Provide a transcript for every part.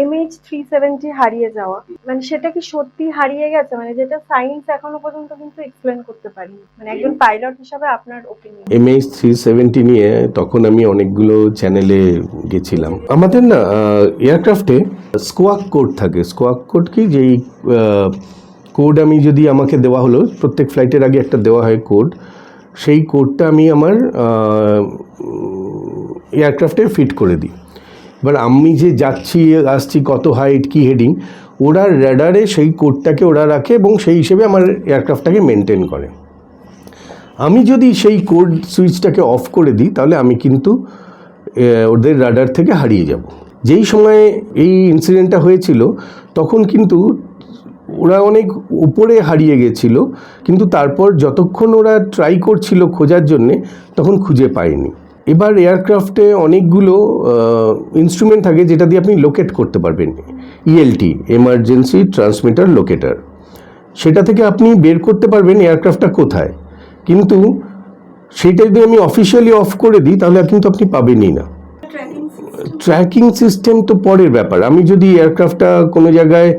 MH three seventy হারিয়ে যাওয়া। মানে সেটা কি সত্যি হারিয়ে গেছে? মানে যেটা সায়েন্স এখনও পর্যন্ত কিন্তু এক্সপ্লেন করতে পারিনি। মানে একজন পাইলট হিসাবে আপনার ওপিনিয়ন এমএইচ থ্রি সেভেন্টি নিয়ে তখন আমি অনেকগুলো চ্যানেলে গেছিলাম। আমাদের না এয়ারক্রাফটে স্কোয়াক কোড থাকে। স্কোয়াক কোড কি? যেই কোড আমি যদি আমাকে দেওয়া হলো, প্রত্যেক ফ্লাইটের আগে একটা দেওয়া হয় কোড সেই কোডটা আমি আমার এয়ারক্রাফটে ফিট করে দিই। এবার আমি যে যাচ্ছি, আসছি, কত হাইট কি হেডিং ওরা র্যাডারে সেই কোডটাকে ওরা রাখে এবং সেই হিসেবে আমার এয়ারক্রাফটটাকে মেনটেন করে। আমি যদি সেই কোড সুইচটাকে অফ করে দিই, তাহলে আমি কিন্তু ওদের রাডার থেকে হারিয়ে যাব। যেই সময়ে এই ইনসিডেন্টটা হয়েছিল, তখন কিন্তু ওরা অনেক উপরে হারিয়ে গেছিল, কিন্তু তারপর যতক্ষণ ওরা ট্রাই করছিল খোঁজার জন্যে, তখন খুঁজে পায়নি। এবার এয়ারক্রাফটে অনেকগুলো ইনস্ট্রুমেন্ট থাকে যেটা দিয়ে আপনি লোকেট করতে পারবেন। ইএলটি এমার্জেন্সি ট্রান্সমিটার লোকেটার সেটা থেকে আপনি বের করতে পারবেন এয়ারক্রাফটটা কোথায়। কিন্তু সেটা যদি আমি অফিসিয়ালি অফ করে দিই তাহলে কিন্তু আপনি পাবেনই না। ট্র্যাকিং সিস্টেম তো পরের ব্যাপার। আমি যদি এয়ারক্রাফটটা কোনো জায়গায়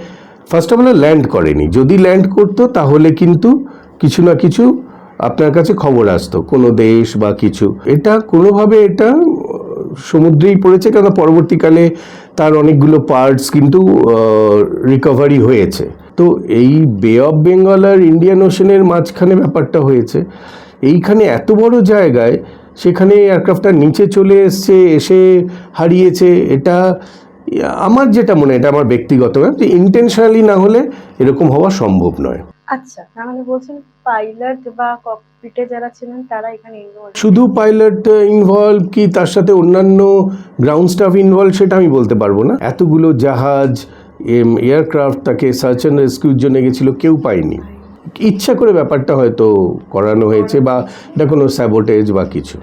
ফার্স্ট অফ অল ল্যান্ড করেনি। যদি ল্যান্ড করতো তাহলে কিন্তু কিছু না কিছু আপনার কাছে খবর আসতো, কোনো দেশ বা কিছু। এটা কোনোভাবে এটা সমুদ্রেই পড়েছে কেন? পরবর্তীকালে তার অনেকগুলো পার্টস কিন্তু রিকভারি হয়েছে। তো এই বে অফ বেঙ্গল আর ইন্ডিয়ান ওশনের মাঝখানে ব্যাপারটা হয়েছে। এইখানে এত বড় জায়গায় সেখানে এয়ারক্রাফটটা নিচে চলে এসছে, এসে হারিয়েছে। এটা, আমার যেটা মনে এটা আমার ব্যক্তিগত ইন্টেনশনালি না হলে এরকম হওয়া সম্ভব নয়। আচ্ছা মানে বলছেন পাইলট বা ককপিটে যারা ছিলেন তারা এখানে ইনভলভ শুধু পাইলট ইনভলভ কি তার সাথে অন্যান্য গ্রাউন্ড স্টাফ ইনভলভ সেটা আমি বলতে পারব না। এতগুলো জাহাজ এয়ারক্রাফট তাকে সার্চ অ্যান্ড রেস্কিউর জন্য গেছিল কেউ পায়নি। ইচ্ছা করে ব্যাপারটা হয়তো করানো হয়েছে বা এটা কোনো স্যাবোটেজ বা কিছু।